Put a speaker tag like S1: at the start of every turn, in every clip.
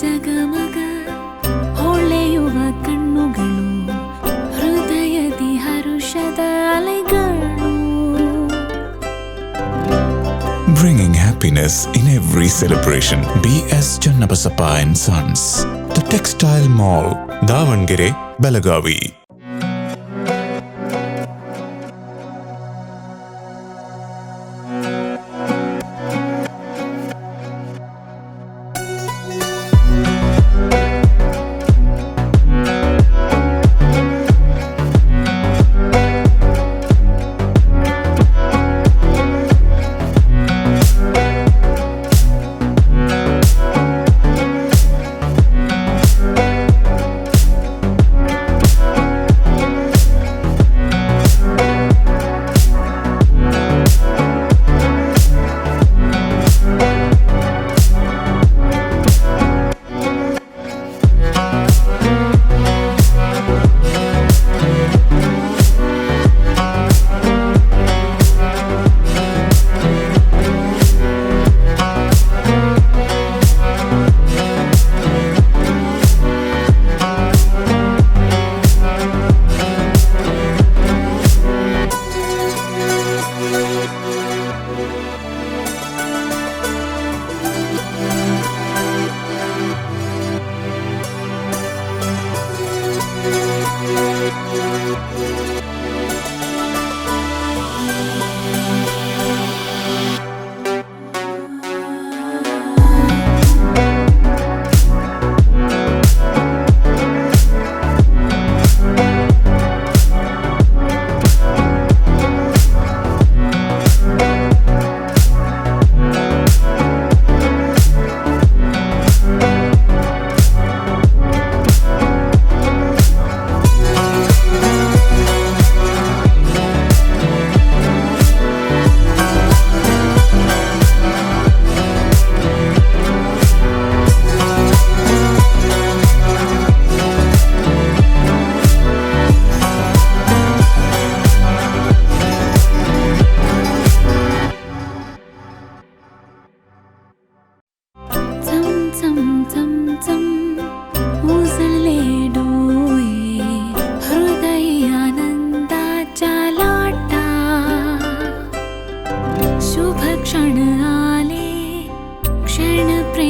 S1: ಜಗಮಗ ಹೊಳೆಯುವ ಕಣ್ಣುಗಳು ಹೃದಯದಿ ಹರುಷದ ಅಲೆಗಳು
S2: Bringing happiness in every celebration. B.S. Channabasappa and Sons. The Textile Mall. Davangere, Belagavi.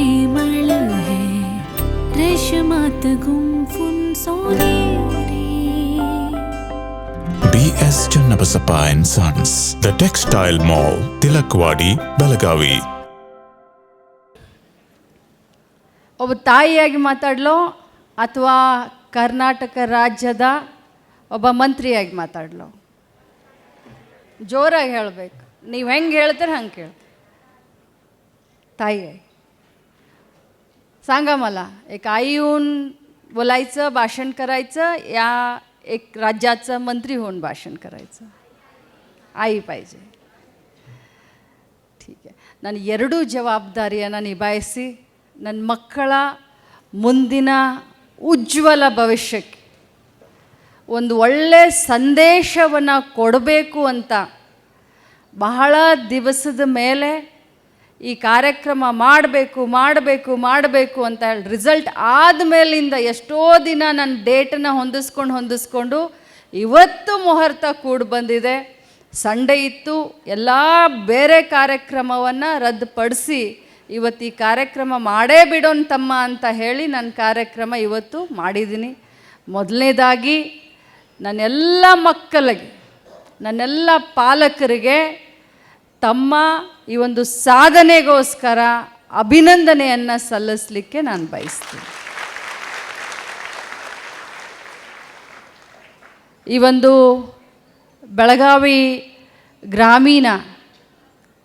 S1: क्षण प्रेमळ है रेशमात गुंफून सोनेरी
S2: B.S. Channabasappa and Sons. The Textile Mall. Tilakwadi, Belagavi.
S3: ಒಬ್ಬ ತಾಯಿಯಾಗಿ ಮಾತಾಡಲೋ ಅಥವಾ ಕರ್ನಾಟಕ ರಾಜ್ಯದ ಒಬ್ಬ ಮಂತ್ರಿಯಾಗಿ ಮಾತಾಡಲೋ ಜೋರಾಗಿ ಹೇಳಬೇಕು ನೀವು ಹೆಂಗೆ ಹೇಳ್ತೀರ हंग ಕೇಳಿ ताई आहे सांगा मला एक आई होऊन बोलायचं भाषण करायचं या एक राज्याचं मंत्री होऊन भाषण करायचं आई पाहिजे ठीक आहे ನಾನು ಎರಡೂ ಜವಾಬ್ದಾರಿಯನ್ನು ನಿಭಾಯಿಸಿ ನನ್ನ ಮಕ್ಕಳ ಮುಂದಿನ ಉಜ್ವಲ ಭವಿಷ್ಯಕ್ಕೆ ಒಂದು ಒಳ್ಳೆಯ ಸಂದೇಶವನ್ನು ಕೊಡಬೇಕು ಅಂತ ಬಹಳ ದಿವಸದ ಮೇಲೆ ಈ ಕಾರ್ಯಕ್ರಮ ಮಾಡಬೇಕು ಮಾಡಬೇಕು ಮಾಡಬೇಕು ಅಂತ ಹೇಳಿ ರಿಸಲ್ಟ್ ಆದಮೇಲಿಂದ ಎಷ್ಟೋ ದಿನ ನನ್ನ ಡೇಟನ್ನು ಹೊಂದಿಸ್ಕೊಂಡು ಹೊಂದಿಸ್ಕೊಂಡು ಇವತ್ತು ಮುಹೂರ್ತ ಕೂಡಿ ಬಂದಿದೆ. ಸಂಡೇ ಇತ್ತು, ಎಲ್ಲ ಬೇರೆ ಕಾರ್ಯಕ್ರಮವನ್ನು ರದ್ದುಪಡಿಸಿ ಇವತ್ತು ಈ ಕಾರ್ಯಕ್ರಮ ಮಾಡೇ ಬಿಡೋನ್ ತಮ್ಮ ಅಂತ ಹೇಳಿ ನನ್ನ ಕಾರ್ಯಕ್ರಮ ಇವತ್ತು ಮಾಡಿದ್ದೀನಿ. ಮೊದಲನೇದಾಗಿ ನನ್ನೆಲ್ಲ ಮಕ್ಕಳಿಗೆ, ನನ್ನೆಲ್ಲ ಪಾಲಕರಿಗೆ ತಮ್ಮ ಈ ಒಂದು ಸಾಧನೆಗೋಸ್ಕರ ಅಭಿನಂದನೆಯನ್ನು ಸಲ್ಲಿಸಲಿಕ್ಕೆ ನಾನು ಬಯಸ್ತೀನಿ. ಈ ಒಂದು ಬೆಳಗಾವಿ ಗ್ರಾಮೀಣ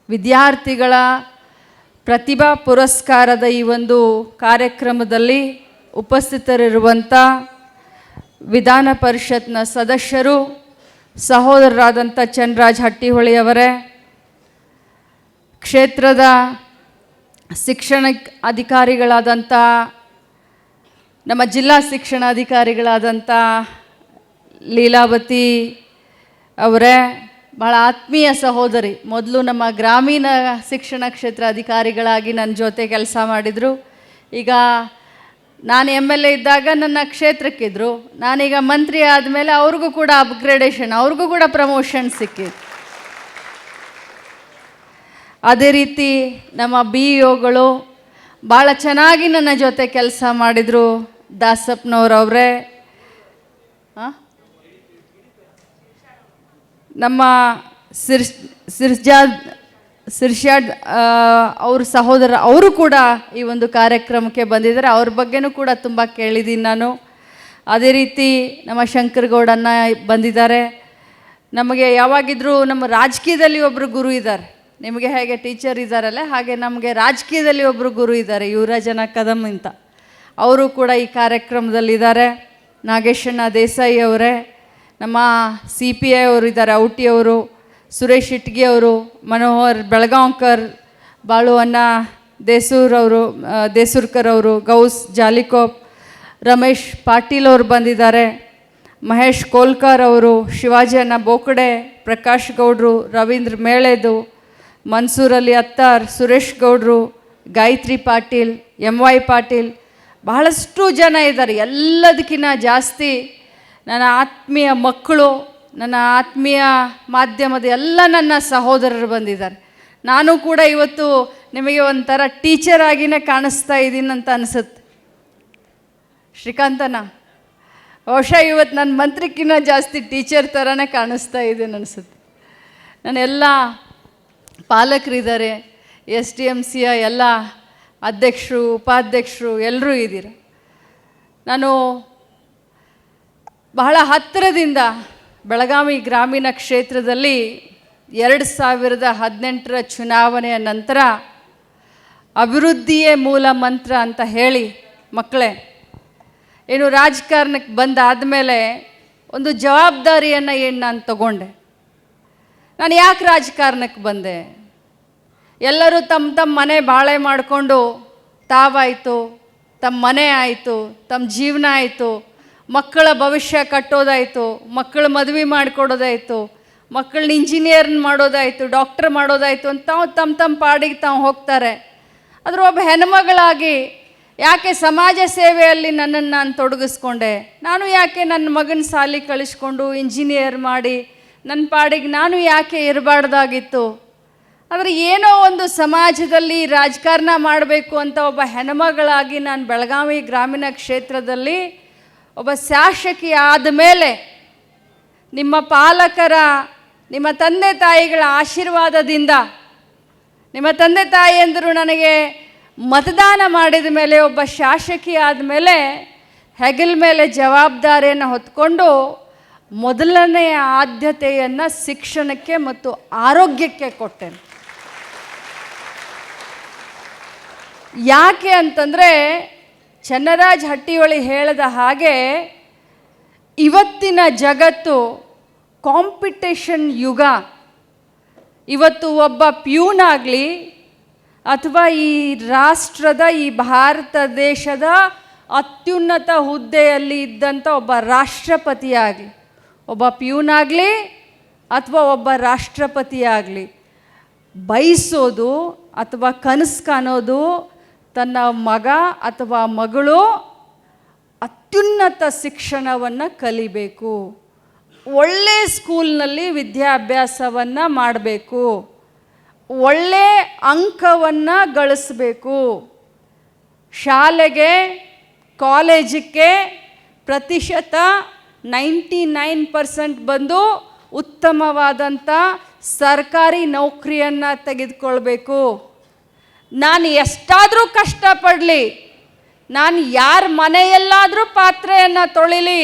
S3: ವಿದ್ಯಾರ್ಥಿಗಳ ಪ್ರತಿಭಾ ಪುರಸ್ಕಾರದ ಈ ಒಂದು ಕಾರ್ಯಕ್ರಮದಲ್ಲಿ ಉಪಸ್ಥಿತರಿರುವಂಥ ವಿಧಾನ ಪರಿಷತ್ನ ಸದಸ್ಯರು ಸಹೋದರರಾದಂಥ ಚನ್ರಾಜ್ ಹಟ್ಟಿಹೊಳಿಯವರೇ ಕ್ಷೇತ್ರದ ಶಿಕ್ಷಣ ಅಧಿಕಾರಿಗಳಾದಂಥ, ನಮ್ಮ ಜಿಲ್ಲಾ ಶಿಕ್ಷಣಾಧಿಕಾರಿಗಳಾದಂಥ ಲೀಲಾವತಿ ಅವರೇ ಭಾಳ ಆತ್ಮೀಯ ಸಹೋದರಿ. ಮೊದಲು ನಮ್ಮ ಗ್ರಾಮೀಣ ಶಿಕ್ಷಣ ಕ್ಷೇತ್ರ ಅಧಿಕಾರಿಗಳಾಗಿ ನನ್ನ ಜೊತೆ ಕೆಲಸ ಮಾಡಿದರು. ಈಗ ನಾನು ಎಂ ಎಲ್ ಎ ಇದ್ದಾಗ ನನ್ನ ಕ್ಷೇತ್ರಕ್ಕಿದ್ರು. ನಾನೀಗ ಮಂತ್ರಿ ಆದಮೇಲೆ ಅವ್ರಿಗೂ ಕೂಡ ಅಪ್ಗ್ರೇಡೇಷನ್ ಅವ್ರಿಗೂ ಕೂಡ ಪ್ರಮೋಷನ್ ಸಿಕ್ಕಿತ್ತು. ಅದೇ ರೀತಿ ನಮ್ಮ ಬಿ ಒಗಳು ಭಾಳ ಚೆನ್ನಾಗಿ ನನ್ನ ಜೊತೆ ಕೆಲಸ ಮಾಡಿದರು. ದಾಸಪ್ಪನವ್ರವ್ರೆ ನಮ್ಮ ಸಿರ್ಸ್, ಸಿರ್ಜಾದ್ ಸಿರ್ಷಾದ್ ಅವ್ರ ಸಹೋದರ ಅವರು ಕೂಡ ಈ ಒಂದು ಕಾರ್ಯಕ್ರಮಕ್ಕೆ ಬಂದಿದ್ದಾರೆ. ಅವ್ರ ಬಗ್ಗೆನೂ ಕೂಡ ತುಂಬ ಕೇಳಿದ್ದೀನಿ ನಾನು. ಅದೇ ರೀತಿ ನಮ್ಮ ಶಂಕರಗೌಡನ್ನ ಬಂದಿದ್ದಾರೆ. ನಮಗೆ ಯಾವಾಗಿದ್ರೂ ನಮ್ಮ ರಾಜಕೀಯದಲ್ಲಿ ಒಬ್ಬರು ಗುರು ಇದ್ದಾರೆ. ನಿಮಗೆ ಹೇಗೆ ಟೀಚರ್ ಇದ್ದಾರಲ್ಲ ಹಾಗೆ ನಮಗೆ ರಾಜಕೀಯದಲ್ಲಿ ಒಬ್ಬರು ಗುರು ಇದ್ದಾರೆ ಯುವರಾಜನ ಕದಮ್ ಅಂತ. ಅವರು ಕೂಡ ಈ ಕಾರ್ಯಕ್ರಮದಲ್ಲಿದ್ದಾರೆ. ನಾಗೇಶಣ್ಣ ದೇಸಾಯಿ ಅವರೇ, ನಮ್ಮ ಸಿ ಪಿ ಐ ಅವರು ಇದ್ದಾರೆ, ಔಟಿ ಅವರು, ಸುರೇಶ್ ಇಟ್ಗಿ ಅವರು, ಮನೋಹರ್ ಬೆಳಗಾಂಕರ್ ಬಾಳು ಅಣ್ಣ ದೇಸೂರ್ ಅವರು ದೇಸೂರ್ಕರ್ ಅವರು, ಗೌಸ್ ಜಾಲಿಕೋಪ್, ರಮೇಶ್ ಪಾಟೀಲ್ ಅವರು ಬಂದಿದ್ದಾರೆ, ಮಹೇಶ್ ಕೋಲ್ಕರ್ ಅವರು, ಶಿವಾಜಿ ಅಣ್ಣ ಬೋಕಡೆ, ಪ್ರಕಾಶ್ ಗೌಡ್ರು, ರವೀಂದ್ರ ಮೇಳೆದು ಮನ್ಸೂರ್ ಅಲಿ ಅತ್ತಾರ್ ಸುರೇಶ್ ಗೌಡ್ರು, ಗಾಯತ್ರಿ ಪಾಟೀಲ್ ಎಂ ವೈ ಪಾಟೀಲ್, ಬಹಳಷ್ಟು ಜನ ಇದ್ದಾರೆ. ಎಲ್ಲದಕ್ಕಿಂತ ಜಾಸ್ತಿ ನನ್ನ ಆತ್ಮೀಯ ಮಕ್ಕಳು, ನನ್ನ ಆತ್ಮೀಯ ಮಾಧ್ಯಮದ ಎಲ್ಲ ನನ್ನ ಸಹೋದರರು ಬಂದಿದ್ದಾರೆ. ನಾನು ಕೂಡ ಇವತ್ತು ನಿಮಗೆ ಒಂಥರ ಟೀಚರ್ ಆಗಿನೇ ಕಾಣಿಸ್ತಾ ಅಂತ ಅನಿಸುತ್ತೆ. ಶ್ರೀಕಾಂತನ ಬಹುಶಃ ಇವತ್ತು ನನ್ನ ಮಂತ್ರಿಕ್ಕಿಂತ ಜಾಸ್ತಿ ಟೀಚರ್ ಥರನೇ ಕಾಣಿಸ್ತಾ ಇದ್ದೀನಿ ಅನಿಸುತ್ತೆ. ನಾನೆಲ್ಲ ಪಾಲಕರಿದ್ದಾರೆ, ಎಸ್ ಡಿ ಎಂ ಸಿಯ ಎಲ್ಲ ಅಧ್ಯಕ್ಷರು, ಉಪಾಧ್ಯಕ್ಷರು ಎಲ್ಲರೂ ಇದ್ದೀರ? ನಾನು ಬಹಳ ಹತ್ತಿರದಿಂದ ಬೆಳಗಾವಿ ಗ್ರಾಮೀಣ ಕ್ಷೇತ್ರದಲ್ಲಿ ಎರಡು ಸಾವಿರದ ಹದಿನೆಂಟರ ಚುನಾವಣೆಯ ನಂತರ ಅಭಿವೃದ್ಧಿಯೇ ಮೂಲ ಮಂತ್ರ ಅಂತ ಹೇಳಿ, ಮಕ್ಕಳೇ, ಏನು ರಾಜಕಾರಣಕ್ಕೆ ಬಂದಾದ ಮೇಲೆ ಒಂದು ಜವಾಬ್ದಾರಿಯನ್ನು ಏನು ನಾನು ತಗೊಂಡೆ? ನಾನು ಯಾಕೆ ರಾಜಕಾರಣಕ್ಕೆ ಬಂದೆ? ಎಲ್ಲರೂ ತಮ್ಮ ತಮ್ಮ ಮನೆ ಬಾಳೆ ಮಾಡಿಕೊಂಡು ತಾವಾಯಿತು, ತಮ್ಮ ಮನೆ ಆಯಿತು, ತಮ್ಮ ಜೀವನ ಆಯಿತು, ಮಕ್ಕಳ ಭವಿಷ್ಯ ಕಟ್ಟೋದಾಯಿತು, ಮಕ್ಕಳ ಮದುವೆ ಮಾಡಿಕೊಡೋದಾಯಿತು, ಮಕ್ಕಳನ್ನ ಇಂಜಿನಿಯರ್ ಮಾಡೋದಾಯಿತು ಡಾಕ್ಟರ್ ಮಾಡೋದಾಯಿತು ಅಂತ ತಾವು ತಮ್ಮ ತಮ್ಮ ಪಾಡಿಗೆ ತಾವು ಹೋಗ್ತಾರೆ. ಆದ್ರೆ ಒಬ್ಬ ಹೆಣ್ಮಗಳಾಗಿ ಯಾಕೆ ಸಮಾಜ ಸೇವೆಯಲ್ಲಿ ನನ್ನನ್ನು ನಾನು ತೊಡಗಿಸ್ಕೊಂಡೆ? ನಾನು ಯಾಕೆ ನನ್ನ ಮಗನ ಸಾಲಿ ಕಳಿಸ್ಕೊಂಡು ಇಂಜಿನಿಯರ್ ಮಾಡಿ ನನ್ನ ಪಾಡಿಗೆ ನಾನು ಯಾಕೆ ಇರಬಾರ್ದಾಗಿತ್ತು? ಆದರೆ ಏನೋ ಒಂದು ಸಮಾಜದಲ್ಲಿ ರಾಜಕಾರಣ ಮಾಡಬೇಕು ಅಂತ ಒಬ್ಬ ಹೆಣ್ಮಗಳಾಗಿ ನಾನು ಬೆಳಗಾವಿ ಗ್ರಾಮೀಣ ಕ್ಷೇತ್ರದಲ್ಲಿ ಒಬ್ಬ ಶಾಸಕಿ ಆದ ಮೇಲೆ ನಿಮ್ಮ ಪಾಲಕರ, ನಿಮ್ಮ ತಂದೆ ತಾಯಿಗಳ ಆಶೀರ್ವಾದದಿಂದ, ನಿಮ್ಮ ತಂದೆ ತಾಯಿಯಂದರು ನನಗೆ ಮತದಾನ ಮಾಡಿದ ಮೇಲೆ ಒಬ್ಬ ಶಾಸಕಿ ಆದಮೇಲೆ ಹೆಗಲ ಮೇಲೆ ಜವಾಬ್ದಾರಿಯನ್ನು ಹೊತ್ಕೊಂಡು ಮೊದಲನೆಯ ಆದ್ಯತೆಯನ್ನು ಶಿಕ್ಷಣಕ್ಕೆ ಮತ್ತು ಆರೋಗ್ಯಕ್ಕೆ ಕೊಟ್ಟೆನು. ಯಾಕೆ ಅಂತಂದರೆ ಚನ್ನರಾಜ್ ಹಟ್ಟಿಯೊಳಿ ಹೇಳಿದ ಹಾಗೆ ಇವತ್ತಿನ ಜಗತ್ತು ಕಾಂಪಿಟೇಷನ್ ಯುಗ. ಇವತ್ತು ಒಬ್ಬ ಪ್ಯೂನ್ ಆಗಲಿ ಅಥವಾ ಈ ರಾಷ್ಟ್ರದ, ಈ ಭಾರತ ದೇಶದ ಅತ್ಯುನ್ನತ ಹುದ್ದೆಯಲ್ಲಿ ಇದ್ದಂಥ ಒಬ್ಬ ರಾಷ್ಟ್ರಪತಿ ಆಗಲಿ ಒಬ್ಬ ಪ್ಯೂನಾಗಲಿ ಅಥವಾ ಒಬ್ಬ ರಾಷ್ಟ್ರಪತಿ ಆಗಲಿ ಬಯಸೋದು ಅಥವಾ ಕನಸು ಕಾಣೋದು ತನ್ನ ಮಗ ಅಥವಾ ಮಗಳು ಅತ್ಯುನ್ನತ ಶಿಕ್ಷಣವನ್ನು ಕಲಿಬೇಕು. ಒಳ್ಳೆ ಸ್ಕೂಲ್ನಲ್ಲಿ ವಿದ್ಯಾಭ್ಯಾಸವನ್ನು ಮಾಡಬೇಕು. ಒಳ್ಳೆ ಅಂಕವನ್ನು ಗಳಿಸ್ಬೇಕು. ಶಾಲೆಗೆ, ಕಾಲೇಜಕ್ಕೆ ಪ್ರತಿಶತ ನೈಂಟಿ ನೈನ್ ಪರ್ಸೆಂಟ್ ಬಂದು ಉತ್ತಮವಾದಂಥ ಸರ್ಕಾರಿ ನೌಕರಿಯನ್ನು ತೆಗೆದುಕೊಳ್ಬೇಕು. ನಾನು ಎಷ್ಟಾದರೂ ಕಷ್ಟಪಡಲಿ, ನಾನು ಯಾರ ಮನೆಯಲ್ಲಾದರೂ ಪಾತ್ರೆಯನ್ನು ತೊಳಿಲಿ,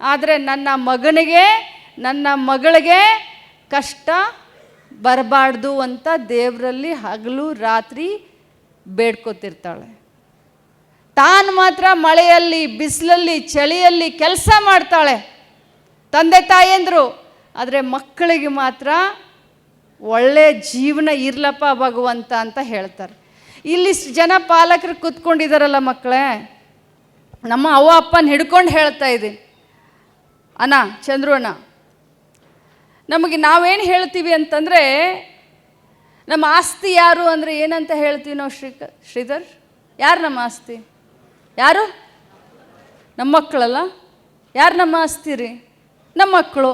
S3: ಆದರೆ ನನ್ನ ಮಗನಿಗೆ, ನನ್ನ ಮಗಳಿಗೆ ಕಷ್ಟ ಬರಬಾರ್ದು ಅಂತ ದೇವರಲ್ಲಿ ಹಗಲು ರಾತ್ರಿ ಬೇಡ್ಕೊತಿರ್ತಾಳೆ. ತಾನು ಮಾತ್ರ ಮಳೆಯಲ್ಲಿ, ಬಿಸಿಲಲ್ಲಿ, ಚಳಿಯಲ್ಲಿ ಕೆಲಸ ಮಾಡ್ತಾಳೆ. ತಂದೆ ತಾಯಂದರು ಆದರೆ ಮಕ್ಕಳಿಗೆ ಮಾತ್ರ ಒಳ್ಳೆ ಜೀವನ ಇರ್ಲಪ್ಪ ಭಗವಂತ ಅಂತ ಹೇಳ್ತಾರೆ. ಇಲ್ಲಿ ಜನ ಪಾಲಕರು ಕೂತ್ಕೊಂಡಿದ್ದಾರಲ್ಲ ಮಕ್ಕಳೇ, ನಮ್ಮ ಅವ್ವ ಅಪ್ಪನ ಹಿಡ್ಕೊಂಡು ಹೇಳ್ತಾ ಇದ್ದೀನಿ ಅಣ್ಣ, ಚಂದ್ರು ಅಣ್ಣ, ನಮಗೆ ನಾವೇನು ಹೇಳ್ತೀವಿ ಅಂತಂದರೆ, ನಮ್ಮ ಆಸ್ತಿ ಯಾರು ಅಂದರೆ ಏನಂತ ಹೇಳ್ತೀವಿ ನಾವು ಶ್ರೀ ಶ್ರೀಧರ್? ಯಾರು ನಮ್ಮ ಆಸ್ತಿ? ಯಾರು? ನಮ್ಮ ಮಕ್ಕಳಲ್ಲ? ಯಾರು ನಮ್ಮ ಆಸ್ತಿ ರೀ? ನಮ್ಮ ಮಕ್ಕಳು.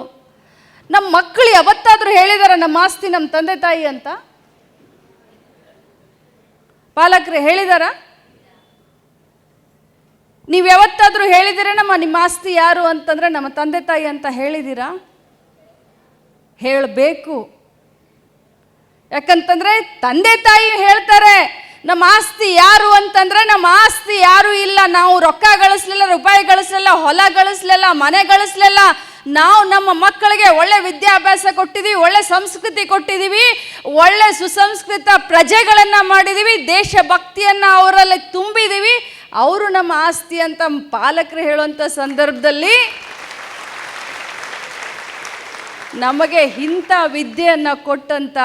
S3: ನಮ್ಮ ಮಕ್ಕಳು ಯಾವತ್ತಾದರೂ ಹೇಳಿದಾರ ನಮ್ಮ ಆಸ್ತಿ ನಮ್ಮ ತಂದೆ ತಾಯಿ ಅಂತ? ಪಾಲಕರು ಹೇಳಿದಾರ? ನೀವು ಯಾವತ್ತಾದರೂ ಹೇಳಿದಿರ ನಮ್ಮ ನಿಮ್ಮ ಆಸ್ತಿ ಯಾರು ಅಂತಂದ್ರೆ ನಮ್ಮ ತಂದೆ ತಾಯಿ ಅಂತ ಹೇಳಿದ್ದೀರಾ ಹೇಳಬೇಕು. ಯಾಕಂತಂದ್ರೆ ತಂದೆ ತಾಯಿ ಹೇಳ್ತಾರೆ. ನಮ್ಮ ಆಸ್ತಿ ಯಾರು ಅಂತಂದ್ರೆ ನಮ್ಮ ಆಸ್ತಿ ಯಾರು ಇಲ್ಲ. ನಾವು ರೊಕ್ಕ ಗಳಿಸ್ಲಿಲ್ಲ, ರೂಪಾಯಿ ಗಳಿಸ್ಲಿಲ್ಲ, ಹೊಲ ಗಳಿಸ್ಲಿಲ್ಲ, ಮನೆ ಗಳಿಸ್ಲಿಲ್ಲ. ನಾವು ನಮ್ಮ ಮಕ್ಕಳಿಗೆ ಒಳ್ಳೆ ವಿದ್ಯಾಭ್ಯಾಸ ಕೊಟ್ಟಿದ್ದೀವಿ ಒಳ್ಳೆ ಸಂಸ್ಕೃತಿ ಕೊಟ್ಟಿದ್ದೀವಿ ಒಳ್ಳೆ ಸುಸಂಸ್ಕೃತ ಪ್ರಜೆಗಳನ್ನು ಮಾಡಿದ್ದೀವಿ ದೇಶಭಕ್ತಿಯನ್ನು ಅವರಲ್ಲಿ ತುಂಬಿದ್ದೀವಿ ಅವರು ನಮ್ಮ ಆಸ್ತಿ ಅಂತ ಪಾಲಕರು ಹೇಳುವಂಥ ಸಂದರ್ಭದಲ್ಲಿ ನಮಗೆ ಇಂಥ ವಿದ್ಯೆಯನ್ನು ಕೊಟ್ಟಂಥ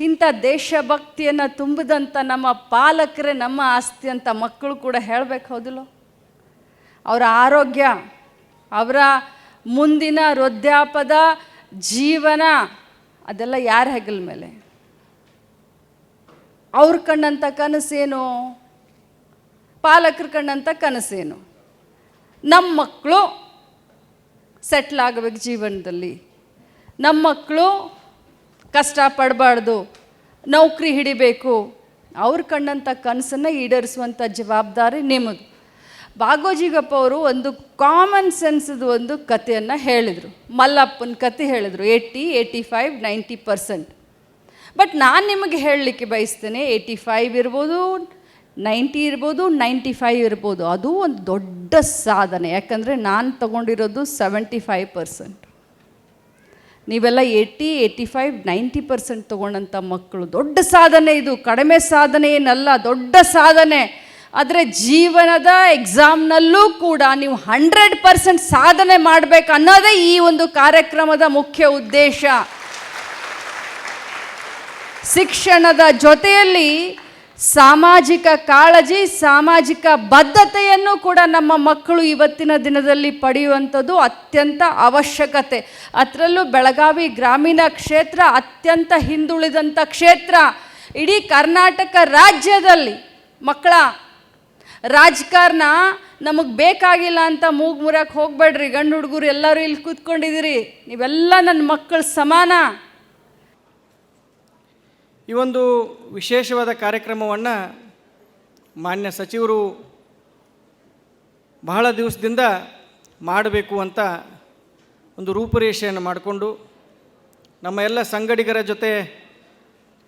S3: ಇಂಥ ದೇಶಭಕ್ತಿಯನ್ನು ತುಂಬಿದಂಥ ನಮ್ಮ ಪಾಲಕರೇ ನಮ್ಮ ಆಸ್ತಿ ಅಂತ ಮಕ್ಕಳು ಕೂಡ ಹೇಳಬೇಕು, ಹೌದಿಲ್ಲ? ಅವರ ಆರೋಗ್ಯ, ಅವರ ಮುಂದಿನ ವೃದ್ಧಾಪದ ಜೀವನ, ಅದೆಲ್ಲ ಯಾರ ಹೆಗಲ ಮೇಲೆ? ಅವ್ರ ಕಣ್ಣಂಥ ಕನಸೇನು? ಪಾಲಕರ ಕಣ್ಣಂಥ ಕನಸೇನು? ನಮ್ಮ ಮಕ್ಕಳು ಸೆಟ್ಲ್ ಆಗಬೇಕು ಜೀವನದಲ್ಲಿ. ನಮ್ಮ ಮಕ್ಕಳು ಕಷ್ಟ ಪಡಬಾರ್ದು ನೌಕರಿ ಹಿಡಿಬೇಕು. ಅವ್ರು ಕಂಡಂಥ ಕನಸನ್ನು ಈಡೇರಿಸುವಂಥ ಜವಾಬ್ದಾರಿ ನಿಮಗೆ ಭಾಗೋಜಿಗಪ್ಪ ಅವರು ಒಂದು ಕಾಮನ್ ಸೆನ್ಸ್ದು ಒಂದು ಕಥೆಯನ್ನು ಹೇಳಿದರು. ಮಲ್ಲಪ್ಪನ ಕತೆ ಹೇಳಿದರು eighty eighty five ninety percent but ನಾನು ನಿಮಗೆ ಹೇಳಲಿಕ್ಕೆ ಬಯಸ್ತೇನೆ ಏಯ್ಟಿ ಫೈವ್ ಇರ್ಬೋದು ನೈಂಟಿ ಇರ್ಬೋದು ನೈಂಟಿ ಫೈವ್ ಇರ್ಬೋದು. ಅದು ಒಂದು ದೊಡ್ಡ ಸಾಧನೆ. ಯಾಕಂದರೆ ನಾನು ತಗೊಂಡಿರೋದು ಸೆವೆಂಟಿ ಫೈವ್ ಪರ್ಸೆಂಟ್ ನೀವೆಲ್ಲ eighty eighty five, ninety percent ತೊಗೊಂಡಂಥ ಮಕ್ಕಳು. ದೊಡ್ಡ ಸಾಧನೆ ಇದು. ಕಡಿಮೆ ಸಾಧನೆ ಏನಲ್ಲ, ದೊಡ್ಡ ಸಾಧನೆ. ಆದರೆ ಜೀವನದ ಎಕ್ಸಾಮ್ನಲ್ಲೂ ಕೂಡ ನೀವು ಹಂಡ್ರೆಡ್ ಪರ್ಸೆಂಟ್ ಸಾಧನೆ ಮಾಡಬೇಕು ಅನ್ನೋದೇ ಈ ಒಂದು ಕಾರ್ಯಕ್ರಮದ ಮುಖ್ಯ ಉದ್ದೇಶ. ಶಿಕ್ಷಣದ ಜೊತೆಯಲ್ಲಿ ಸಾಮಾಜಿಕ ಕಾಳಜಿ, ಸಾಮಾಜಿಕ ಬದ್ಧತೆಯನ್ನು ಕೂಡ ನಮ್ಮ ಮಕ್ಕಳು ಇವತ್ತಿನ ದಿನದಲ್ಲಿ ಪಡೆಯುವಂಥದ್ದು ಅತ್ಯಂತ ಅವಶ್ಯಕತೆ. ಅದರಲ್ಲೂ ಬೆಳಗಾವಿ ಗ್ರಾಮೀಣ ಕ್ಷೇತ್ರ ಅತ್ಯಂತ ಹಿಂದುಳಿದಂಥ ಕ್ಷೇತ್ರ. ಇಡೀ ಕರ್ನಾಟಕ ರಾಜ್ಯದಲ್ಲಿ ಮಕ್ಕಳ ರಾಜಕಾರಣ ನಮಗೆ ಬೇಕಾಗಿಲ್ಲ ಅಂತ ಮೂಗು ಮುರಕ್ಕೆ ಹೋಗಬೇಡ್ರಿ. ಗಂಡು ಹುಡುಗರು ಎಲ್ಲರೂ ಇಲ್ಲಿ ಕೂತ್ಕೊಂಡಿದ್ದೀರಿ. ನೀವೆಲ್ಲ ನನ್ನ ಮಕ್ಕಳು ಸಮಾನ.
S4: ಈ ಒಂದು ವಿಶೇಷವಾದ ಕಾರ್ಯಕ್ರಮವನ್ನು ಮಾನ್ಯ ಸಚಿವರು ಬಹಳ ದಿವಸದಿಂದ ಮಾಡಬೇಕು ಅಂತ ಒಂದು ರೂಪುರೇಷೆಯನ್ನು ಮಾಡಿಕೊಂಡು ನಮ್ಮ ಎಲ್ಲ ಸಂಗಡಿಗರ ಜೊತೆ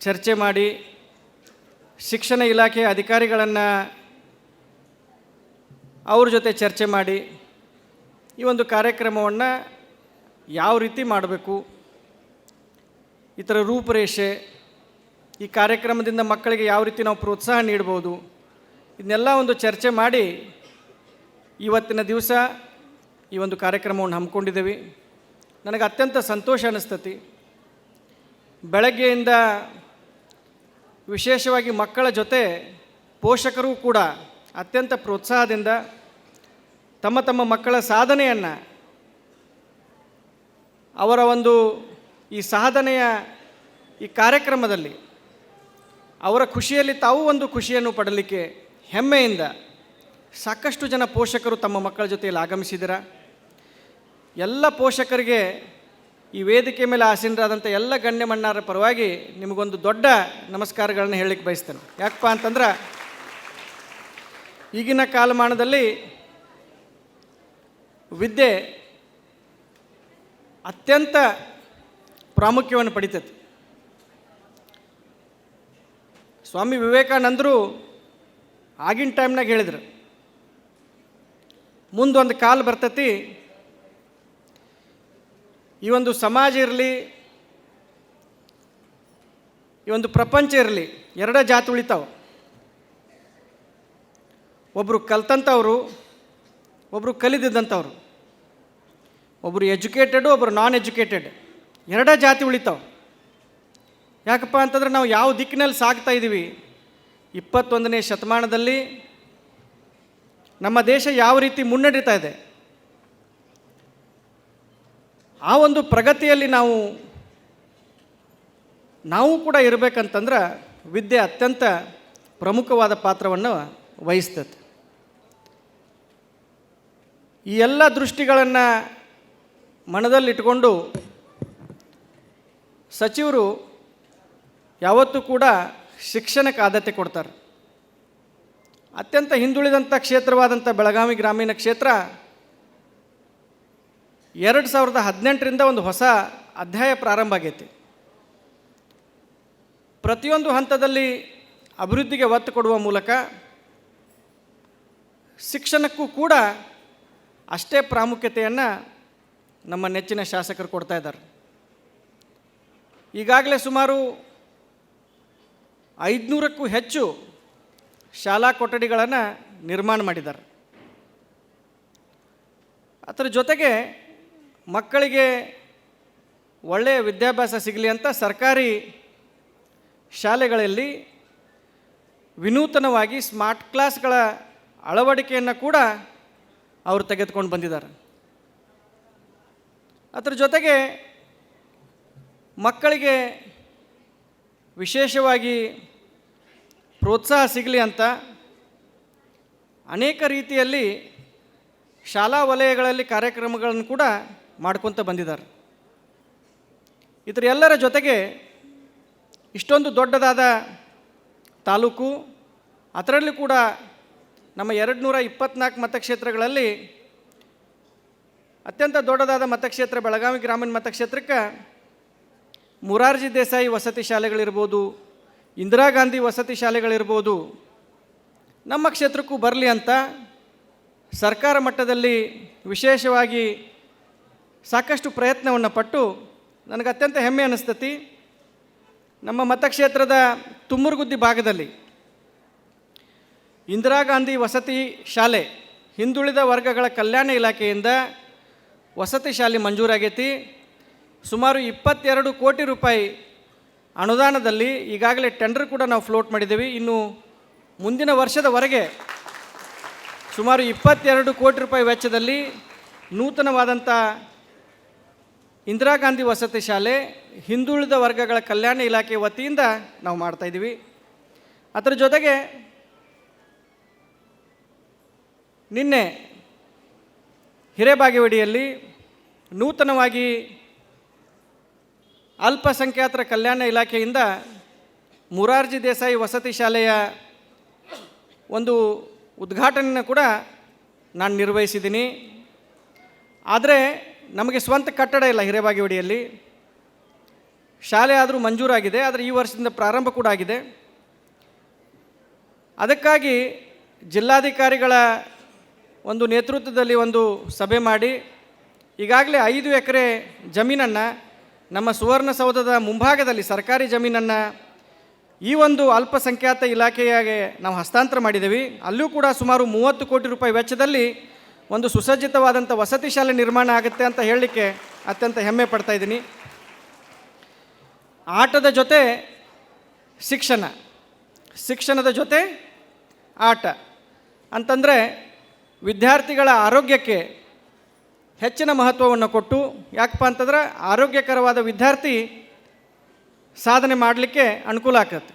S4: ಚರ್ಚೆ ಮಾಡಿ ಶಿಕ್ಷಣ ಇಲಾಖೆಯ ಅಧಿಕಾರಿಗಳನ್ನು ಅವ್ರ ಜೊತೆ ಚರ್ಚೆ ಮಾಡಿ ಈ ಒಂದು ಕಾರ್ಯಕ್ರಮವನ್ನು ಯಾವ ರೀತಿ ಮಾಡಬೇಕು, ಈ ಥರ ರೂಪುರೇಷೆ ಈ ಕಾರ್ಯಕ್ರಮದಿಂದ ಮಕ್ಕಳಿಗೆ ಯಾವ ರೀತಿ ನಾವು ಪ್ರೋತ್ಸಾಹ ನೀಡ್ಬೋದು, ಇದನ್ನೆಲ್ಲ ಒಂದು ಚರ್ಚೆ ಮಾಡಿ ಇವತ್ತಿನ ದಿವಸ ಈ ಒಂದು ಕಾರ್ಯಕ್ರಮವನ್ನು ಹಮ್ಮಿಕೊಂಡಿದ್ದೇವೆ. ನನಗೆ ಅತ್ಯಂತ ಸಂತೋಷ ಅನ್ನಿಸ್ತತಿ ಬೆಳಗ್ಗೆಯಿಂದ ವಿಶೇಷವಾಗಿ ಮಕ್ಕಳ ಜೊತೆ ಪೋಷಕರು ಕೂಡ ಅತ್ಯಂತ ಪ್ರೋತ್ಸಾಹದಿಂದ ತಮ್ಮ ತಮ್ಮ ಮಕ್ಕಳ ಸಾಧನೆಯನ್ನು, ಅವರ ಒಂದು ಈ ಸಾಧನೆಯ ಈ ಕಾರ್ಯಕ್ರಮದಲ್ಲಿ ಅವರ ಖುಷಿಯಲ್ಲಿ ತಾವು ಒಂದು ಖುಷಿಯನ್ನು ಪಡಲಿಕ್ಕೆ ಹೆಮ್ಮೆಯಿಂದ ಸಾಕಷ್ಟು ಜನ ಪೋಷಕರು ತಮ್ಮ ಮಕ್ಕಳ ಜೊತೆಯಲ್ಲಿ ಆಗಮಿಸಿದ್ದೀರ ಎಲ್ಲ ಪೋಷಕರಿಗೆ ಈ ವೇದಿಕೆ ಮೇಲೆ ಆಸೀನರಾದಂಥ ಎಲ್ಲ ಗಣ್ಯ ಮಣ್ಣಾರ ಪರವಾಗಿ ನಿಮಗೊಂದು ದೊಡ್ಡ ನಮಸ್ಕಾರಗಳನ್ನು ಹೇಳಲಿಕ್ಕೆ ಬಯಸ್ತೇನೆ. ಯಾಕಪ್ಪ ಅಂತಂದ್ರೆ, ಈಗಿನ ಕಾಲಮಾನದಲ್ಲಿ ವಿದ್ಯೆ ಅತ್ಯಂತ ಪ್ರಾಮುಖ್ಯವನ್ನು ಪಡಿತೈತಿ. ಸ್ವಾಮಿ ವಿವೇಕಾನಂದರು ಆಗಿನ ಟೈಮ್ನಾಗ ಹೇಳಿದರು ಮುಂದೊಂದು ಕಾಲ ಬರ್ತೈತಿ, ಈ ಒಂದು ಸಮಾಜ ಇರಲಿ, ಈ ಒಂದು ಪ್ರಪಂಚ ಇರಲಿ, ಎರಡೇ ಜಾತಿ ಉಳಿತಾವೆ. ಒಬ್ಬರು ಕಲ್ತಂಥವ್ರು ಒಬ್ಬರು ಕಲಿದಿದ್ದಂಥವ್ರು ಒಬ್ಬರು ಎಜುಕೇಟೆಡು ಒಬ್ಬರು ನಾನ್ ಎಜುಕೇಟೆಡ್. ಎರಡೇ ಜಾತಿ ಉಳಿತಾವೆ. ಯಾಕಪ್ಪ ಅಂತಂದ್ರೆ ನಾವು ಯಾವ ದಿಕ್ಕಿನಲ್ಲಿ ಸಾಗ್ತಾ ಇದ್ದೀವಿ? ಇಪ್ಪತ್ತೊಂದನೇ ಶತಮಾನದಲ್ಲಿ ನಮ್ಮ ದೇಶ ಯಾವ ರೀತಿ ಮುನ್ನಡೀತಾ ಇದೆ? ಆ ಒಂದು ಪ್ರಗತಿಯಲ್ಲಿ ನಾವು ನಾವು ಕೂಡ ಇರಬೇಕಂತಂದ್ರೆ ವಿದ್ಯೆ ಅತ್ಯಂತ ಪ್ರಮುಖವಾದ ಪಾತ್ರವನ್ನು ವಹಿಸ್ತದೆ. ಈ ಎಲ್ಲ ದೃಷ್ಟಿಗಳನ್ನು ಮನದಲ್ಲಿಟ್ಟುಕೊಂಡು ಸಚಿವರು ಯಾವತ್ತೂ ಕೂಡ ಶಿಕ್ಷಣಕ್ಕೆ ಆದ್ಯತೆ ಕೊಡ್ತಾರೆ. ಅತ್ಯಂತ ಹಿಂದುಳಿದಂಥ ಕ್ಷೇತ್ರವಾದಂಥ ಬೆಳಗಾವಿ ಗ್ರಾಮೀಣ ಕ್ಷೇತ್ರ ಎರಡು ಸಾವಿರದ ಹದಿನೆಂಟರಿಂದ ಒಂದು ಹೊಸ ಅಧ್ಯಾಯ ಪ್ರಾರಂಭ ಆಗೈತಿ. ಪ್ರತಿಯೊಂದು ಹಂತದಲ್ಲಿ ಅಭಿವೃದ್ಧಿಗೆ ಒತ್ತು ಕೊಡುವ ಮೂಲಕ ಶಿಕ್ಷಣಕ್ಕೂ ಕೂಡ ಅಷ್ಟೇ ಪ್ರಾಮುಖ್ಯತೆಯನ್ನು ನಮ್ಮ ನೆಚ್ಚಿನ ಶಾಸಕರು ಕೊಡ್ತಾ ಇದ್ದಾರೆ. ಈಗಾಗಲೇ ಸುಮಾರು ಐದುನೂರಕ್ಕೂ ಹೆಚ್ಚು ಶಾಲಾ ಕೊಠಡಿಗಳನ್ನು ನಿರ್ಮಾಣ ಮಾಡಿದ್ದಾರೆ. ಅದರ ಜೊತೆಗೆ ಮಕ್ಕಳಿಗೆ ಒಳ್ಳೆಯ ವಿದ್ಯಾಭ್ಯಾಸ ಸಿಗಲಿ ಅಂತ ಸರ್ಕಾರಿ ಶಾಲೆಗಳಲ್ಲಿ ವಿನೂತನವಾಗಿ ಸ್ಮಾರ್ಟ್ ಕ್ಲಾಸ್ಗಳ ಅಳವಡಿಕೆಯನ್ನು ಕೂಡ ಅವರು ತೆಗೆದುಕೊಂಡು ಬಂದಿದ್ದಾರೆ. ಅದರ ಜೊತೆಗೆ ಮಕ್ಕಳಿಗೆ ವಿಶೇಷವಾಗಿ ಪ್ರೋತ್ಸಾಹ ಸಿಗಲಿ ಅಂತ ಅನೇಕ ರೀತಿಯಲ್ಲಿ ಶಾಲಾ ವಲಯಗಳಲ್ಲಿ ಕಾರ್ಯಕ್ರಮಗಳನ್ನು ಕೂಡ ಮಾಡ್ಕೊತ ಬಂದಿದ್ದಾರೆ. ಇದರ ಎಲ್ಲರ ಜೊತೆಗೆ ಇಷ್ಟೊಂದು ದೊಡ್ಡದಾದ ತಾಲೂಕು, ಅದರಲ್ಲಿ ಕೂಡ ನಮ್ಮ ಎರಡು ನೂರ ಇಪ್ಪತ್ನಾಲ್ಕು ಮತಕ್ಷೇತ್ರಗಳಲ್ಲಿ ಅತ್ಯಂತ ದೊಡ್ಡದಾದ ಮತಕ್ಷೇತ್ರ ಬೆಳಗಾವಿ ಗ್ರಾಮೀಣ ಮತಕ್ಷೇತ್ರಕ್ಕೆ ಮುರಾರ್ಜಿ ದೇಸಾಯಿ ವಸತಿ ಶಾಲೆಗಳಿರ್ಬೋದು, ಇಂದಿರಾ ಗಾಂಧಿ ವಸತಿ ಶಾಲೆಗಳಿರ್ಬೋದು, ನಮ್ಮ ಕ್ಷೇತ್ರಕ್ಕೂ ಬರಲಿ ಅಂತ ಸರ್ಕಾರ ಮಟ್ಟದಲ್ಲಿ ವಿಶೇಷವಾಗಿ ಸಾಕಷ್ಟು ಪ್ರಯತ್ನವನ್ನು ಪಟ್ಟು ನನಗೆ ಅತ್ಯಂತ ಹೆಮ್ಮೆ ಅನ್ನಿಸ್ತತಿ ನಮ್ಮ ಮತಕ್ಷೇತ್ರದ ತುಮ್ಮುರುಗುದ್ದಿ ಭಾಗದಲ್ಲಿ ಇಂದಿರಾ ಗಾಂಧಿ ವಸತಿ ಶಾಲೆ ಹಿಂದುಳಿದ ವರ್ಗಗಳ ಕಲ್ಯಾಣ ಇಲಾಖೆಯಿಂದ ವಸತಿ ಶಾಲೆ ಮಂಜೂರಾಗೈತಿ. ಸುಮಾರು ಇಪ್ಪತ್ತೆರಡು ಕೋಟಿ ರೂಪಾಯಿ ಅನುದಾನದಲ್ಲಿ ಈಗಾಗಲೇ ಟೆಂಡರ್ ಕೂಡ ನಾವು ಫ್ಲೋಟ್ ಮಾಡಿದ್ದೀವಿ. ಇನ್ನು ಮುಂದಿನ ವರ್ಷದವರೆಗೆ ಸುಮಾರು ಇಪ್ಪತ್ತೆರಡು ಕೋಟಿ ರೂಪಾಯಿ ವೆಚ್ಚದಲ್ಲಿ ನೂತನವಾದಂಥ ಇಂದಿರಾ ಗಾಂಧಿ ವಸತಿ ಶಾಲೆ ಹಿಂದುಳಿದ ವರ್ಗಗಳ ಕಲ್ಯಾಣ ಇಲಾಖೆ ವತಿಯಿಂದ ನಾವು ಮಾಡ್ತಾಯಿದ್ದೀವಿ ಅದರ ಜೊತೆಗೆ ನಿನ್ನೆ ಹಿರೇಬಾಗೇವಡಿಯಲ್ಲಿ ನೂತನವಾಗಿ ಅಲ್ಪಸಂಖ್ಯಾತರ ಕಲ್ಯಾಣ ಇಲಾಖೆಯಿಂದ ಮುರಾರ್ಜಿ ದೇಸಾಯಿ ವಸತಿ ಶಾಲೆಯ ಒಂದು ಉದ್ಘಾಟನೆಯನ್ನು ಕೂಡ ನಾನು ನಿರ್ವಹಿಸಿದ್ದೀನಿ. ಆದರೆ ನಮಗೆ ಸ್ವಂತ ಕಟ್ಟಡ ಇಲ್ಲ ಹಿರೇಬಾಗೇವಾಡಿಯಲ್ಲಿ. ಶಾಲೆ ಆದರೂ ಮಂಜೂರಾಗಿದೆ, ಆದರೆ ಈ ವರ್ಷದಿಂದ ಪ್ರಾರಂಭ ಕೂಡ ಆಗಿದೆ. ಅದಕ್ಕಾಗಿ ಜಿಲ್ಲಾಧಿಕಾರಿಗಳ ಒಂದು ನೇತೃತ್ವದಲ್ಲಿ ಒಂದು ಸಭೆ ಮಾಡಿ, ಈಗಾಗಲೇ ಐದು ಎಕರೆ ಜಮೀನನ್ನು ನಮ್ಮ ಸುವರ್ಣಸೌಧದ ಮುಂಭಾಗದಲ್ಲಿ ಸರ್ಕಾರಿ ಜಮೀನನ್ನು ಈ ಒಂದು ಅಲ್ಪಸಂಖ್ಯಾತ ಇಲಾಖೆಯಾಗೆ ನಾವು ಹಸ್ತಾಂತರ ಮಾಡಿದ್ದೀವಿ ಅಲ್ಲೂ ಕೂಡ ಸುಮಾರು ಮೂವತ್ತು ಕೋಟಿ ರೂಪಾಯಿ ವೆಚ್ಚದಲ್ಲಿ ಒಂದು ಸುಸಜ್ಜಿತವಾದಂಥ ವಸತಿ ಶಾಲೆ ನಿರ್ಮಾಣ ಆಗುತ್ತೆ ಅಂತ ಹೇಳಲಿಕ್ಕೆ ಅತ್ಯಂತ ಹೆಮ್ಮೆ ಪಡ್ತಾ ಇದ್ದೀನಿ. ಆಟದ ಜೊತೆ ಶಿಕ್ಷಣ, ಶಿಕ್ಷಣದ ಜೊತೆ ಆಟ ಅಂತಂದರೆ ವಿದ್ಯಾರ್ಥಿಗಳ ಆರೋಗ್ಯಕ್ಕೆ ಹೆಚ್ಚಿನ ಮಹತ್ವವನ್ನು ಕೊಟ್ಟು, ಯಾಕಪ್ಪ ಅಂತಂದ್ರೆ ಆರೋಗ್ಯಕರವಾದ ವಿದ್ಯಾರ್ಥಿ ಸಾಧನೆ ಮಾಡಲಿಕ್ಕೆ ಅನುಕೂಲ ಆಗತ್ತೆ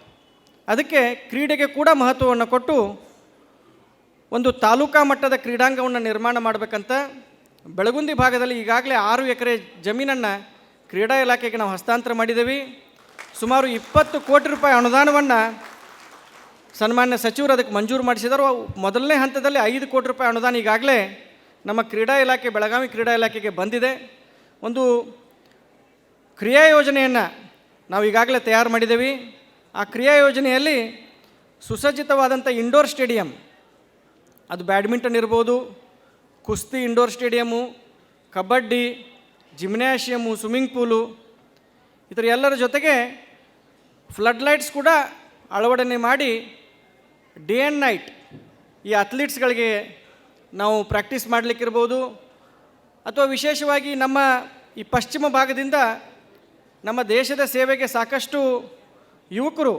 S4: ಅದಕ್ಕೆ ಕ್ರೀಡೆಗೆ ಕೂಡ ಮಹತ್ವವನ್ನು ಕೊಟ್ಟು, ಒಂದು ತಾಲೂಕಾ ಮಟ್ಟದ ಕ್ರೀಡಾಂಗವನ್ನು ನಿರ್ಮಾಣ ಮಾಡಬೇಕಂತ ಬೆಳಗುಂದಿ ಭಾಗದಲ್ಲಿ ಈಗಾಗಲೇ ಆರು ಎಕರೆ ಜಮೀನನ್ನು ಕ್ರೀಡಾ ಇಲಾಖೆಗೆ ನಾವು ಹಸ್ತಾಂತರ ಮಾಡಿದ್ದೀವಿ ಸುಮಾರು ಇಪ್ಪತ್ತು ಕೋಟಿ ರೂಪಾಯಿ ಅನುದಾನವನ್ನು ಸನ್ಮಾನ್ಯ ಸಚಿವರು ಅದಕ್ಕೆ ಮಂಜೂರು ಮಾಡಿಸಿದರು. ಮೊದಲನೇ ಹಂತದಲ್ಲಿ ಐದು ಕೋಟಿ ರೂಪಾಯಿ ಅನುದಾನ ಈಗಾಗಲೇ ನಮ್ಮ ಕ್ರೀಡಾ ಇಲಾಖೆ, ಬೆಳಗಾವಿ ಕ್ರೀಡಾ ಇಲಾಖೆಗೆ ಬಂದಿದೆ. ಒಂದು ಕ್ರಿಯಾ ಯೋಜನೆಯನ್ನು ನಾವು ಈಗಾಗಲೇ ತಯಾರು ಮಾಡಿದ್ದೀವಿ ಆ ಕ್ರಿಯಾ ಯೋಜನೆಯಲ್ಲಿ ಸುಸಜ್ಜಿತವಾದಂಥ ಇಂಡೋರ್ ಸ್ಟೇಡಿಯಂ ಅದು ಬ್ಯಾಡ್ಮಿಂಟನ್ ಇರ್ಬೋದು, ಕುಸ್ತಿ indoor stadium kabaddi gymnasium swimming pool ಇದರ ಎಲ್ಲರ ಜೊತೆಗೆ ಫ್ಲಡ್ ಲೈಟ್ಸ್ ಕೂಡ ಅಳವಡನೆ ಮಾಡಿ ಡೇ ಆ್ಯಂಡ್ ನೈಟ್ ಈ ಅಥ್ಲೀಟ್ಸ್ಗಳಿಗೆ ನಾವು ಪ್ರಾಕ್ಟೀಸ್ ಮಾಡಲಿಕ್ಕಿರ್ಬೋದು, ಅಥವಾ ವಿಶೇಷವಾಗಿ ನಮ್ಮ ಈ ಪಶ್ಚಿಮ ಭಾಗದಿಂದ ನಮ್ಮ ದೇಶದ ಸೇವೆಗೆ ಸಾಕಷ್ಟು ಯುವಕರು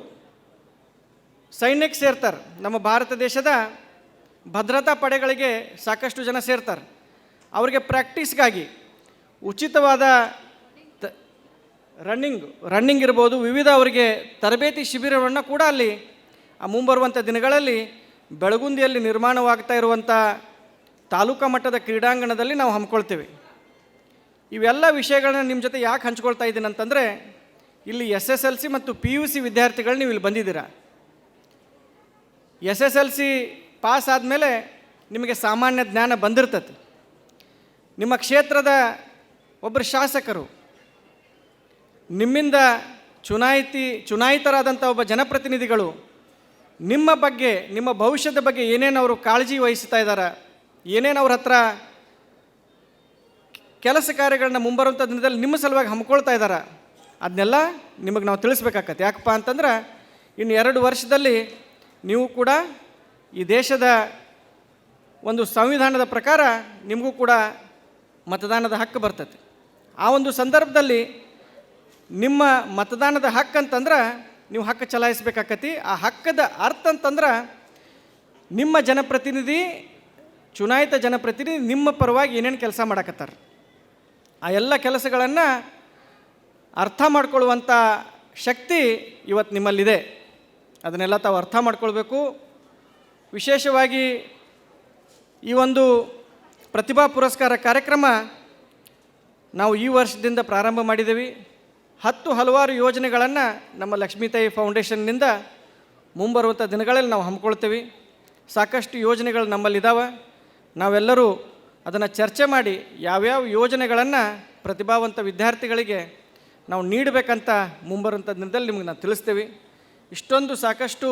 S4: ಸೈನ್ಯಕ್ಕೆ ಸೇರ್ತಾರೆ. ನಮ್ಮ ಭಾರತ ದೇಶದ ಭದ್ರತಾ ಪಡೆಗಳಿಗೆ ಸಾಕಷ್ಟು ಜನ ಸೇರ್ತಾರೆ. ಅವರಿಗೆ ಪ್ರಾಕ್ಟೀಸ್ಗಾಗಿ ಉಚಿತವಾದ ರನ್ನಿಂಗ್ ರನ್ನಿಂಗ್ ಇರ್ಬೋದು, ವಿವಿಧ ಅವರಿಗೆ ತರಬೇತಿ ಶಿಬಿರವನ್ನು ಕೂಡ ಅಲ್ಲಿ, ಆ ಮುಂಬರುವಂಥ ದಿನಗಳಲ್ಲಿ ಬೆಳಗುಂದಿಯಲ್ಲಿ ನಿರ್ಮಾಣವಾಗ್ತಾ ಇರುವಂಥ ತಾಲೂಕಾ ಮಟ್ಟದ ಕ್ರೀಡಾಂಗಣದಲ್ಲಿ ನಾವು ಹಮ್ಮಿಕೊಳ್ತೇವೆ. ಇವೆಲ್ಲ ವಿಷಯಗಳನ್ನ ನಿಮ್ಮ ಜೊತೆ ಯಾಕೆ ಹಂಚ್ಕೊಳ್ತಾ ಇದ್ದೀನಿ ಅಂತಂದರೆ, ಇಲ್ಲಿ ಎಸ್ ಎಸ್ ಎಲ್ ಸಿ ಮತ್ತು ಪಿ ಯು ಸಿ ವಿದ್ಯಾರ್ಥಿಗಳು ನೀವು ಇಲ್ಲಿ ಬಂದಿದ್ದೀರಾ. S S L C pass ಆದಮೇಲೆ ನಿಮಗೆ ಸಾಮಾನ್ಯ ಜ್ಞಾನ ಬಂದಿರ್ತದೆ ನಿಮ್ಮ ಕ್ಷೇತ್ರದ ಒಬ್ಬರು ಶಾಸಕರು, ನಿಮ್ಮಿಂದ ಚುನಾಯಿತಿ ಚುನಾಯಿತರಾದಂಥ ಒಬ್ಬ ಜನಪ್ರತಿನಿಧಿಗಳು, ನಿಮ್ಮ ಬಗ್ಗೆ, ನಿಮ್ಮ ಭವಿಷ್ಯದ ಬಗ್ಗೆ ಏನೇನು ಅವರು ಕಾಳಜಿ ವಹಿಸ್ತಾ ಇದ್ದಾರೆ ಏನೇನು ಅವ್ರ ಹತ್ರ ಕೆಲಸ ಕಾರ್ಯಗಳನ್ನ ಮುಂಬರುವಂಥ ದಿನದಲ್ಲಿ ನಿಮ್ಮ ಸಲುವಾಗಿ ಹಮ್ಮಿಕೊಳ್ತಾ ಇದ್ದಾರೆ ಅದನ್ನೆಲ್ಲ ನಿಮಗೆ ನಾವು ತಿಳಿಸ್ಬೇಕಾಗತ್ತೆ ಯಾಕಪ್ಪ ಅಂತಂದ್ರೆ, ಇನ್ನು ಎರಡು ವರ್ಷದಲ್ಲಿ ನೀವು ಕೂಡ ಈ ದೇಶದ ಒಂದು ಸಂವಿಧಾನದ ಪ್ರಕಾರ ನಿಮಗೂ ಕೂಡ ಮತದಾನದ ಹಕ್ಕು ಬರ್ತದೆ. ಆ ಒಂದು ಸಂದರ್ಭದಲ್ಲಿ ನಿಮ್ಮ ಮತದಾನದ ಹಕ್ಕು ಅಂತಂದ್ರೆ ನೀವು ಹಕ್ಕು ಚಲಾಯಿಸ್ಬೇಕಾಕತಿ ಆ ಹಕ್ಕದ ಅರ್ಥ ಅಂತಂದ್ರೆ ನಿಮ್ಮ ಜನಪ್ರತಿನಿಧಿ ಚುನಾಯಿತ ಜನಪ್ರತಿನಿಧಿ ನಿಮ್ಮ ಪರವಾಗಿ ಏನೇನು ಕೆಲಸ ಮಾಡಕತ್ತಾರೆ? ಆ ಎಲ್ಲ ಕೆಲಸಗಳನ್ನು ಅರ್ಥ ಮಾಡ್ಕೊಳ್ಳುವಂಥ ಶಕ್ತಿ ಇವತ್ತು ನಿಮ್ಮಲ್ಲಿದೆ. ಅದನ್ನೆಲ್ಲ ತಾವು ಅರ್ಥ ಮಾಡ್ಕೊಳ್ಬೇಕು. ವಿಶೇಷವಾಗಿ ಈ ಒಂದು ಪ್ರತಿಭಾ ಪುರಸ್ಕಾರ ಕಾರ್ಯಕ್ರಮ ನಾವು ಈ ವರ್ಷದಿಂದ ಪ್ರಾರಂಭ ಮಾಡಿದ್ದೀವಿ ಹತ್ತು ಹಲವಾರು ಯೋಜನೆಗಳನ್ನು ನಮ್ಮ ಲಕ್ಷ್ಮೀತಾಯಿ ಫೌಂಡೇಶನ್ನಿಂದ ಮುಂಬರುವಂಥ ದಿನಗಳಲ್ಲಿ ನಾವು ಹಮ್ಮಿಕೊಳ್ತೀವಿ. ಸಾಕಷ್ಟು ಯೋಜನೆಗಳು ನಮ್ಮಲ್ಲಿದ್ದಾವೆ ನಾವೆಲ್ಲರೂ ಅದನ್ನು ಚರ್ಚೆ ಮಾಡಿ ಯಾವ್ಯಾವ ಯೋಜನೆಗಳನ್ನು ಪ್ರತಿಭಾವಂತ ವಿದ್ಯಾರ್ಥಿಗಳಿಗೆ ನಾವು ನೀಡಬೇಕಂತ ಮುಂಬರುವಂಥ ದಿನದಲ್ಲಿ ನಿಮಗೆ ನಾವು ತಿಳಿಸ್ತೀವಿ. ಇಷ್ಟೊಂದು ಸಾಕಷ್ಟು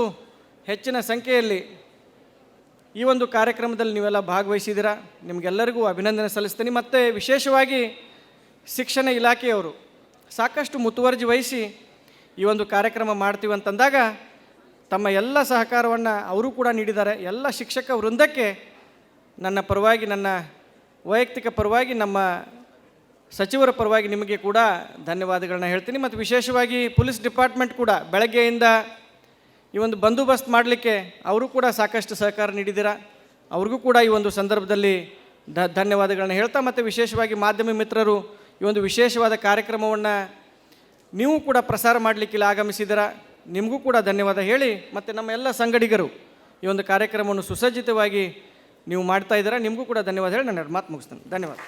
S4: ಹೆಚ್ಚಿನ ಸಂಖ್ಯೆಯಲ್ಲಿ ಈ ಒಂದು ಕಾರ್ಯಕ್ರಮದಲ್ಲಿ ನೀವೆಲ್ಲ ಭಾಗವಹಿಸಿದ್ದೀರಾ? ನಿಮಗೆಲ್ಲರಿಗೂ ಅಭಿನಂದನೆ ಸಲ್ಲಿಸ್ತೀನಿ. ಮತ್ತು ವಿಶೇಷವಾಗಿ ಶಿಕ್ಷಣ ಇಲಾಖೆಯವರು ಸಾಕಷ್ಟು ಮುತುವರ್ಜಿ ವಹಿಸಿ ಈ ಒಂದು ಕಾರ್ಯಕ್ರಮ ಮಾಡ್ತೀವಿ ಅಂತಂದಾಗ ತಮ್ಮ ಎಲ್ಲ ಸಹಕಾರವನ್ನು ಅವರು ಕೂಡ ನೀಡಿದ್ದಾರೆ. ಎಲ್ಲ ಶಿಕ್ಷಕ ವೃಂದಕ್ಕೆ ನನ್ನ ಪರವಾಗಿ, ನನ್ನ ವೈಯಕ್ತಿಕ ಪರವಾಗಿ, ನಮ್ಮ ಸಚಿವರ ಪರವಾಗಿ ನಿಮಗೆ ಕೂಡ ಧನ್ಯವಾದಗಳನ್ನ ಹೇಳ್ತೀನಿ. ಮತ್ತು ವಿಶೇಷವಾಗಿ ಪೊಲೀಸ್ ಡಿಪಾರ್ಟ್ಮೆಂಟ್ ಕೂಡ ಬೆಳಗ್ಗೆಯಿಂದ ಈ ಒಂದು ಬಂದೋಬಸ್ತ್ ಮಾಡಲಿಕ್ಕೆ ಅವರು ಕೂಡ ಸಾಕಷ್ಟು ಸಹಕಾರ ನೀಡಿದ್ದೀರಾ? ಅವ್ರಿಗೂ ಕೂಡ ಈ ಒಂದು ಸಂದರ್ಭದಲ್ಲಿ ಧ, ಧನ್ಯವಾದಗಳನ್ನ ಹೇಳ್ತಾ, ಮತ್ತು ವಿಶೇಷವಾಗಿ ಮಾಧ್ಯಮ ಮಿತ್ರರು ಈ ಒಂದು ವಿಶೇಷವಾದ ಕಾರ್ಯಕ್ರಮವನ್ನು ನೀವು ಕೂಡ ಪ್ರಸಾರ ಮಾಡಲಿಕ್ಕೆ ಇಲ್ಲಿ ಆಗಮಿಸಿದ್ದೀರಾ? ನಿಮಗೂ ಕೂಡ ಧನ್ಯವಾದ ಹೇಳಿ, ಮತ್ತು ನಮ್ಮ ಎಲ್ಲ ಸಂಗಡಿಗರು ಈ ಒಂದು ಕಾರ್ಯಕ್ರಮವನ್ನು ಸುಸಜ್ಜಿತವಾಗಿ ನೀವು ಮಾಡ್ತಾ ಇದ್ದೀರಾ ನಿಮಗೂ ಕೂಡ ಧನ್ಯವಾದ ಹೇಳಿ ನಾನು ಎರಡು ಮಾತು ಮುಗಿಸ್ತೇನೆ. ಧನ್ಯವಾದ.